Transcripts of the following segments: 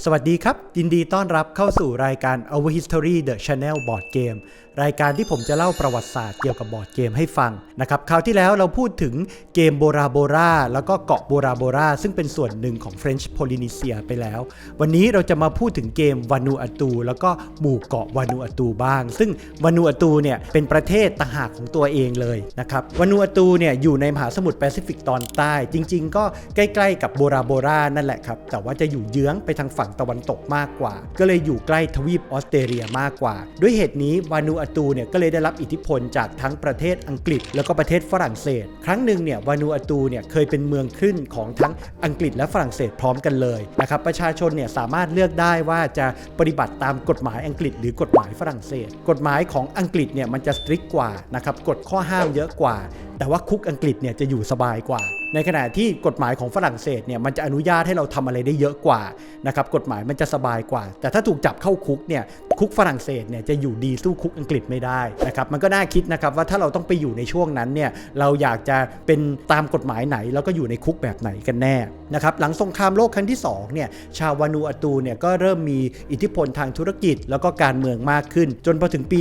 สวัสดีครับ ยินดีต้อนรับเข้าสู่รายการ Our History The Channel Board Game รายการที่ผมจะเล่าประวัติศาสตร์เกี่ยวกับบอร์ดเกมให้ฟังนะครับคราวที่แล้วเราพูดถึงเกมโบราโบราแล้วก็เกาะโบราโบราซึ่งเป็นส่วนหนึ่งของ French Polynesia ไปแล้ว วันนี้เราจะมาพูดถึงเกมวานูอาตูแล้วก็หมู่เกาะวานูอาตูบ้าง ซึ่งวานูอาตูเนี่ยเป็นประเทศต่างหากของตัวเองเลยนะครับวานูอาตูเนี่ยอยู่ในมหาสมุทรแปซิฟิกตอนใต้ จริง ๆ ก็ใกล้ ๆ กับโบราโบรานั่นแหละครับแต่ว่าจะอยู่เยื้องไปทางฝั่งั่งตะวันตกมากกว่า ก็เลยอยู่ใกล้ทวีปออสเตรเลียมากกว่า ด้วยเหตุนี้วานูอาตูเนี่ยก็เลยได้รับอิทธิพลจากทั้งประเทศอังกฤษ แล้วก็ประเทศฝรั่งเศส ครั้งหนึ่งเนี่ยวานูอาตูเนี่ยเคยเป็นเมืองขึ้นของทั้งอังกฤษและฝรั่งเศสพร้อมกันเลยนะครับประชาชนเนี่ยสามารถเลือกได้ว่าจะปฏิบัติตามกฎหมายอังกฤษ หรือกฎหมายฝรั่งเศส กฎหมายของอังกฤษเนี่ยมันจะสตริกกว่านะครับกฎข้อห้ามเยอะกว่า แต่ว่าคุกอังกฤษเนี่ยจะอยู่สบายกว่า ในขณะที่กฎหมายของฝรั่งเศสเนี่ยมันจะอนุญาตให้เราทำอะไรได้เยอะกว่านะครับกฎหมายมันจะสบายกว่า แต่ถ้าถูกจับเข้าคุกเนี่ยคุกฝรั่งเศสเนี่ยจะอยู่ดีสู้คุกอังกฤษไม่ได้นะครับมันก็น่าคิดนะครับว่าถ้าเราต้องไปอยู่ในช่วงนั้นเนี่ยเราอยากจะเป็นตามกฎหมายไหน แล้วก็อยู่ในคุกแบบไหนกันแน่นะครับหลังสงครามโลกครั้งที่2เนี่ยชาววานูอาตูเนี่ยก็เริ่มมีอิทธิพลทางธุรกิจ แล้วก็การเมืองมากขึ้น จนพอถึงปี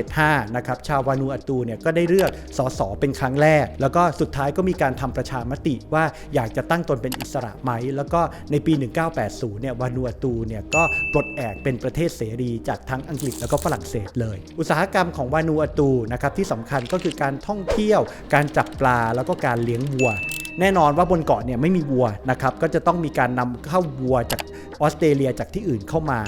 1975นะครับชาววานูอาตูเนี่ยก็ได้เลือกสสเป็นครั้งแรก แล้วก็สุดท้ายก็มีการทำประชามมติว่าอยากจะตั้งตนเป็นอิสระไหม แล้วก็ในปี 1980 เนี่ยวานูอาตูเนี่ยก็ปลดแอกเป็นประเทศเสรีจากทั้งอังกฤษแล้วก็ฝรั่งเศสเลย อุตสาหกรรมของวานูอาตูนะครับที่สำคัญก็คือการท่องเที่ยว การจับปลาแล้วก็การเลี้ยงวัวแน่นอนว่าบนเกาะเนี่ยไม่มีวัวนะครับก็จะต้องมีการนำเข้าวัวจากออสเตรเลียจากที่อื่นเข้ามา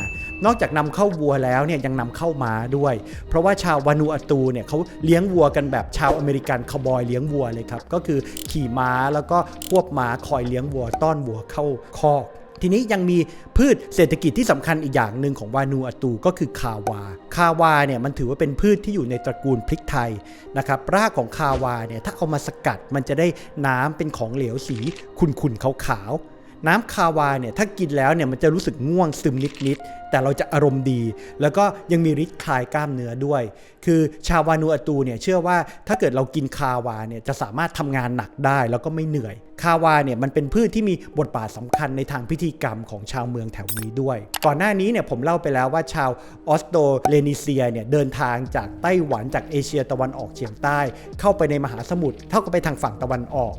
นอกจากนำเข้าวัวแล้วเนี่ยยังนำเข้าม้าด้วย เพราะว่าชาววานูอาตูเนี่ยเขาเลี้ยงวัวกันแบบชาวอเมริกันคาวบอยเลี้ยงวัวเลยครับ ก็คือขี่ม้าแล้วก็ควบม้าคอยเลี้ยงวัวต้อนวัวเข้าคอกทีนี้ยังมีพืชเศรษฐกิจที่สำคัญอีกอย่างหนึ่งของวานูอาตูก็คือคาวา คาวาเนี่ยมันถือว่าเป็นพืชที่อยู่ในตระกูลพริกไทยนะครับรากของคาวาเนี่ยถ้าเอามาสกัดมันจะได้น้ำเป็นของเหลวสีขุ่นๆขาวๆ น้ำคาวาเนี่ยถ้ากินแล้วเนี่ยมันจะรู้สึกง่วงซึมนิดๆแต่เราจะอารมณ์ดี แล้วก็ยังมีฤทธิ์คลายกล้ามเนื้อด้วย คือชาววานูอาตูเนี่ยเชื่อว่าถ้าเกิดเรากินคาวาเนี่ยจะสามารถทำงานหนักได้แล้วก็ไม่เหนื่อย คาวาเนี่ยมันเป็นพืชที่มีบทบาทสำคัญในทางพิธีกรรมของชาวเมืองแถวนี้ด้วย ก่อนหน้านี้เนี่ยผมเล่าไปแล้วว่าชาวออสโตเลนิเซียเนี่ยเดินทางจากไต้หวันจากเอเชียตะวันออกเฉียงใต้ เข้าไปในมหาสมุทรเท่ากับไปทางฝั่งตะวันออก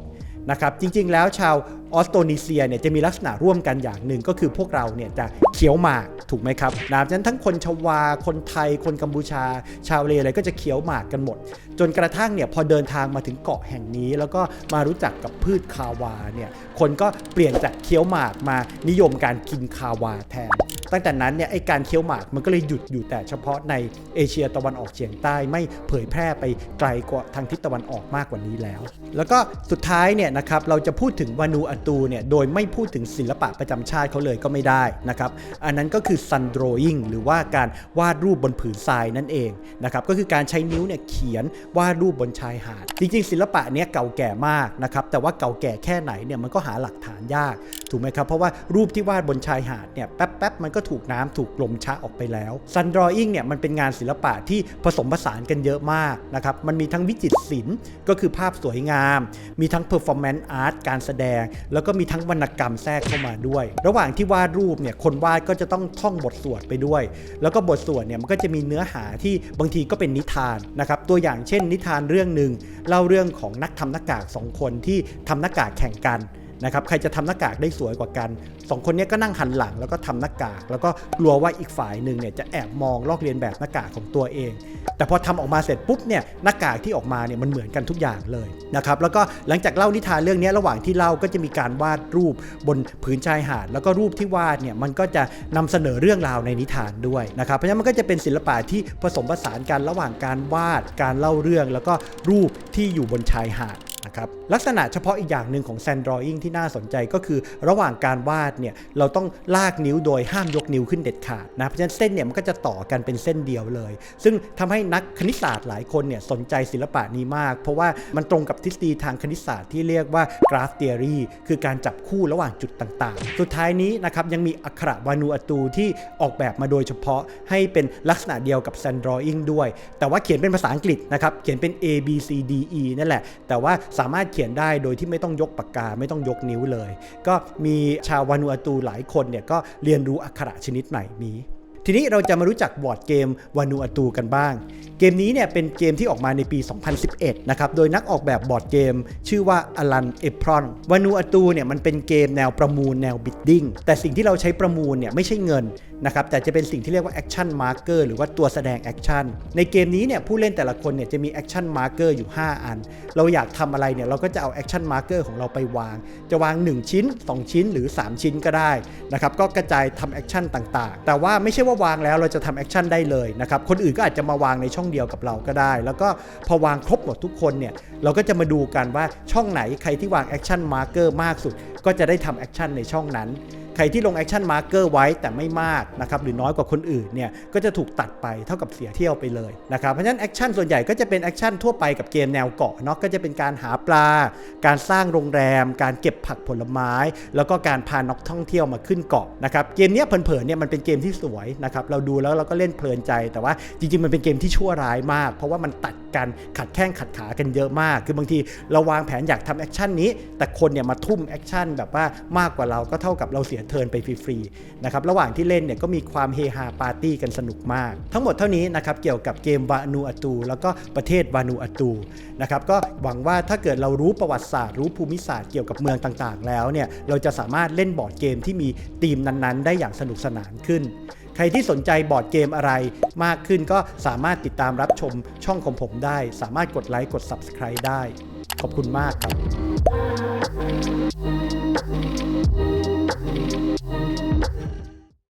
นะครับจริงๆ แล้วชาวออสโตนีเซียเนี่ยจะมีลักษณะร่วมกันอย่างหนึ่งก็คือพวกเราเนี่ยจะเคี้ยวหมากถูกไหมครับนะฉะนั้นทั้งคนชวา คนไทย คนกัมพูชา ชาวเลอะไรก็จะเคี้ยวหมากกันหมด จนกระทั่งเนี่ยพอเดินทางมาถึงเกาะแห่งนี้ แล้วก็มารู้จักกับพืชคาวาเนี่ยคนก็เปลี่ยนจากเคี้ยวหมากมานิยมการกินคาวาแทน ตั้งแต่นั้นเนี่ยไอการเคี้ยวหมากมันก็เลยหยุดอยู่แต่เฉพาะในเอเชียตะวันออกเฉียงใต้ไม่เผยแพร่ไปไกลกว่าทางทิศตะวันออกมากกว่านี้แล้ว แล้วก็สุดท้ายเนี่ยนะครับเราจะพูดถึงวานูอาตูเนี่ยโดยไม่พูดถึงศิลปะประจำชาติเขาเลยก็ไม่ได้นะครับอันนั้นก็คือ sun drawing หรือว่าการวาดรูปบนผืนทรายนั่นเองนะครับก็คือการใช้นิ้วเนี่ยเขียนวาดรูปบนชายหาด จริงๆ ศิลปะเนี้ยเก่าแก่มากนะครับแต่ว่าเก่าแก่แค่ไหนเนี่ยมันก็หาหลักฐานยาก ถูกไหมครับ เพราะว่ารูปที่วาดบนชายหาดเนี่ยแป๊บๆมันก็ถูกน้ำถูกลมชะออกไปแล้ว sun drawing เนี่ยมันเป็นงานศิลปะที่ผสมผสานกันเยอะมากนะครับมันมีทั้งวิจิตรศิลป์ก็คือภาพสวยงาม มีทั้ง performance art การแสดง แล้วก็มีทั้งวรรณกรรมแทรกเข้ามาด้วย ระหว่างที่วาดรูปเนี่ยคนวาดก็จะต้องท่องบทสวดไปด้วย แล้วก็บทสวดเนี่ยมันก็จะมีเนื้อหาที่บางทีก็เป็นนิทานนะครับตัวอย่างเช่น นิทานเรื่องหนึ่งเล่าเรื่องของนักทำหน้ากากสองคนที่ทำหน้ากากแข่งกัน นะครับใครจะทำหน้ากากได้สวยกว่ากันสองคนนี้ก็นั่งหันหลังแล้วก็ทำหน้ากาก แล้วก็กลัวว่าอีกฝ่ายหนึ่งเนี่ยจะแอบมองลอกเลียนแบบหน้ากากของตัวเอง แต่พอทำออกมาเสร็จปุ๊บเนี่ยหน้ากากที่ออกมาเนี่ยมันเหมือนกันทุกอย่างเลยนะครับแล้วก็หลังจากเล่านิทานเรื่องนี้ระหว่างที่เล่าก็จะมีการวาดรูปบนผืนชายหาด แล้วก็รูปที่วาดเนี่ยมันก็จะนำเสนอเรื่องราวในนิทานด้วยนะครับเพราะฉะนั้นมันก็จะเป็นศิลปะที่ผสมผสานกันระหว่างการวาดการเล่าเรื่อง แล้วก็รูปที่อยู่บนชายหาด นะครับลักษณะเฉพาะอีกอย่างหนึ่งของ sand drawing ที่น่าสนใจก็คือ ระหว่างการวาดเนี่ยเราต้องลากนิ้วโดยห้ามยกนิ้วขึ้นเด็ดขาดนะเพราะฉะนั้นเส้นเนี่ยมันก็จะต่อกันเป็นเส้นเดียวเลย ซึ่งทำให้นักคณิตศาสตร์หลายคนเนี่ยสนใจศิลปะนี้มาก เพราะว่ามันตรงกับทฤษฎีทางคณิตศาสตร์ที่เรียกว่า graph theory คือการจับคู่ระหว่างจุดต่างๆ สุดท้ายนี้นะครับยังมีอักขระวานูอตูที่ออกแบบมาโดยเฉพาะให้เป็นลักษณะเดียวกับ sand drawing ด้วย แต่ว่าเขียนเป็นภาษาอังกฤษนะครับเขียนเป็น A B C D E นั่นแหละแต่ว่าสามารถเขียนได้โดยที่ไม่ต้องยกปากกาไม่ต้องยกนิ้วเลย ก็มีชาววานูอาตูหลายคนเนี่ยก็เรียนรู้อักขระชนิดใหม่นี้ทีนี้เราจะมารู้จักบอร์ดเกมวานูอาตูกันบ้าง เกมนี้เนี่ยเป็นเกมที่ออกมาในปี 2011 นะครับ โดยนักออกแบบบอร์ดเกม ชื่อว่าอลันเอพรอนวานูอาตูเนี่ยมันเป็นเกมแนวประมูลแนวบิดดิ้ง แต่สิ่งที่เราใช้ประมูลเนี่ยไม่ใช่เงิน นะครับแต่จะเป็นสิ่งที่เรียกว่าแอคชั่นมาร์เกอร์หรือว่าตัวแสดงแอคชั่นในเกมนี้เนี่ยผู้เล่นแต่ละคนเนี่ยจะมีแอคชั่นมาร์เกอร์อยู่ 5 อัน เราอยากทำอะไรเนี่ยเราก็จะเอาแอคชั่นมาร์เกอร์ของเราไปวาง จะวาง 1 ชิ้น 2 ชิ้นหรือ 3 ชิ้นก็ได้นะครับก็กระจายทำแอคชั่นต่างๆ แต่ว่าไม่ใช่ว่าวางแล้วเราจะทำแอคชั่นได้เลยนะครับคนอื่นก็อาจจะมาวางในช่องเดียวกับเราก็ได้ แล้วก็พอวางครบหมดทุกคนเนี่ยเราก็จะมาดูกันว่าช่องไหนใครที่วางแอคชั่นมาร์เกอร์มากสุด ก็จะได้ทำแอคชั่นในช่องนั้น ครที่ลงแอคชั่นมาร์เกอร์ไว้แต่ไม่มากนะครับหรือน้อยกว่าคนอื่นเนี่ยก็จะถูกตัดไปเท่ากับเสียเที่ยวไปเลยนะครับเพราะฉะนั้นแอคชั่นส่วนใหญ่ก็จะเป็นแอคชั่นทั่วไปกับเกมแนวเกาะเนาะก็จะเป็นการหาปลา การสร้างโรงแรม การเก็บผักผลไม้ แล้วก็การพานักท่องเที่ยวมาขึ้นเกาะนะครับเกมเนี้ยเผินๆเนี่ยมันเป็นเกมที่สวยนะครับเราดูแล้วเราก็เล่นเพลินใจ แต่ว่าจริงๆมันเป็นเกมที่ชั่วร้ายมาก เพราะว่ามันตัดกันขัดแข้งขัดขากันเยอะมาก คือบางทีเราวางแผนอยากทำแอคชั่นนี้ แต่คนเนี่ยมาทุ่มแอคชั่นแบบว่ามากกว่าเราก็เท่ากับเราเสียเทิร์นไปฟรีๆนะครับระหว่างที่เล่นเนี่ยก็มีความเฮฮาปาร์ตี้กันสนุกมาก ทั้งหมดเท่านี้นะครับเกี่ยวกับเกมวานูอาตู แล้วก็ประเทศวานูอาตูนะครับก็หวังว่าถ้าเกิดเรารู้ประวัติศาสตร์รู้ภูมิศาสตร์เกี่ยวกับเมืองต่างๆ แล้วเนี่ยเราจะสามารถเล่นบอร์ดเกมที่มีธีมนั้นๆ ได้อย่างสนุกสนานขึ้นใครที่สนใจบอร์ดเกมอะไรมากขึ้นก็สามารถติดตามรับชมช่องของผมได้ สามารถกดไลค์กด Subscribe ได้ ขอบคุณมากครับ thank you.